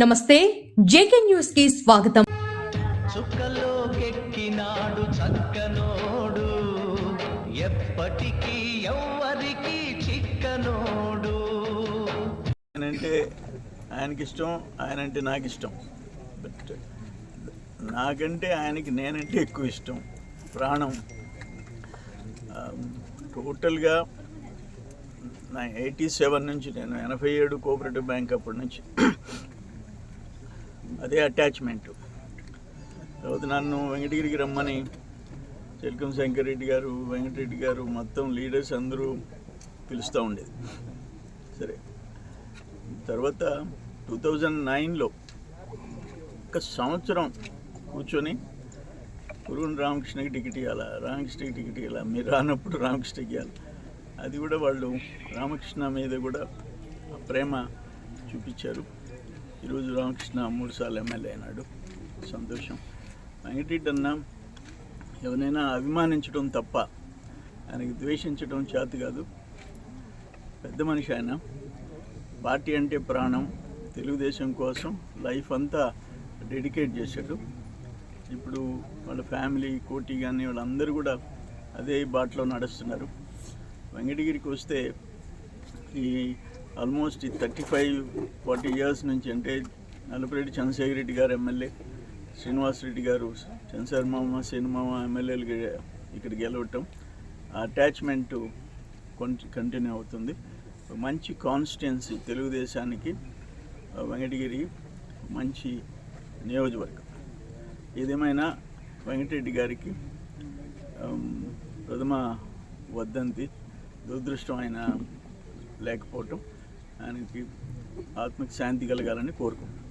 నమస్తే జేకే న్యూస్కి స్వాగతం. చుక్కలోకెక్కినాడు చక్కనోడు. ఎప్పటికీ ఎవ్వరికి చిక్కనోడు. ఆయనంటే ఆయనకి ఇష్టం ఆయనంటే నాకు ఇష్టం బట్ నాకంటే ఆయనకి నేనంటే ఎక్కువ ఇష్టం ప్రాణం టోటల్గా నా ఎయిటీ సెవెన్ నుంచి నేను ఎనభై ఏడు కోఆపరేటివ్ బ్యాంక్ అప్పటి నుంచి అదే అటాచ్మెంట్ తర్వాత నన్ను వెంకటగిరికి రమ్మని చిలకం శంకరెడ్డి గారు వెంకటరెడ్డి గారు మొత్తం లీడర్స్ అందరూ పిలుస్తూ ఉండేది. సరే. తర్వాత టూ థౌజండ్ నైన్లో ఒక సంవత్సరం కూర్చొని పురుగుని రామకృష్ణకి టికెట్ ఇవ్వాలా రామకృష్ణకి టికెట్ ఇవ్వాలా మీరు రానప్పుడు రామకృష్ణకి ఇవ్వాలి అది కూడా వాళ్ళు రామకృష్ణ మీద కూడా ఆ ప్రేమ చూపించారు. ఈరోజు రామకృష్ణ మూడు సార్లు ఎమ్మెల్యే అయినాడు. సంతోషం. వెంకటరెడ్డి అన్న ఎవరైనా అభిమానించడం తప్ప ఆయనకి ద్వేషించడం చేత కాదు. పెద్ద మనిషి ఆయన. పార్టీ అంటే ప్రాణం. తెలుగుదేశం కోసం లైఫ్ అంతా డెడికేట్ చేశాడు. ఇప్పుడు వాళ్ళ ఫ్యామిలీ కోటి కానీ వాళ్ళందరూ కూడా అదే బాటలో నడుస్తున్నారు. వెంకటగిరికి వస్తే ఈ ఆల్మోస్ట్ ఈ థర్టీ ఫైవ్ ఫార్టీ ఇయర్స్ నుంచి అంటే నలుపురెడ్డి చంద్రశేఖర్ రెడ్డి గారు ఎమ్మెల్యే శ్రీనివాస్ రెడ్డి గారు చంద్రశేఖర్ మామ శ్రీనిమామ ఎమ్మెల్యేలు ఇక్కడ గెలవటం ఆ అటాచ్మెంట్ కంటిన్యూ అవుతుంది. మంచి కాన్స్టిట్యున్సీ తెలుగుదేశానికి వెంకటగిరి మంచి నియోజకవర్గం. ఏదేమైనా వెంకటరెడ్డి గారికి ప్రథమ వద్దంతి దురదృష్టం ఆయన లేకపోవటం ఆయనకి ఆత్మకి శాంతి కలగాలని కోరుకుంటున్నాను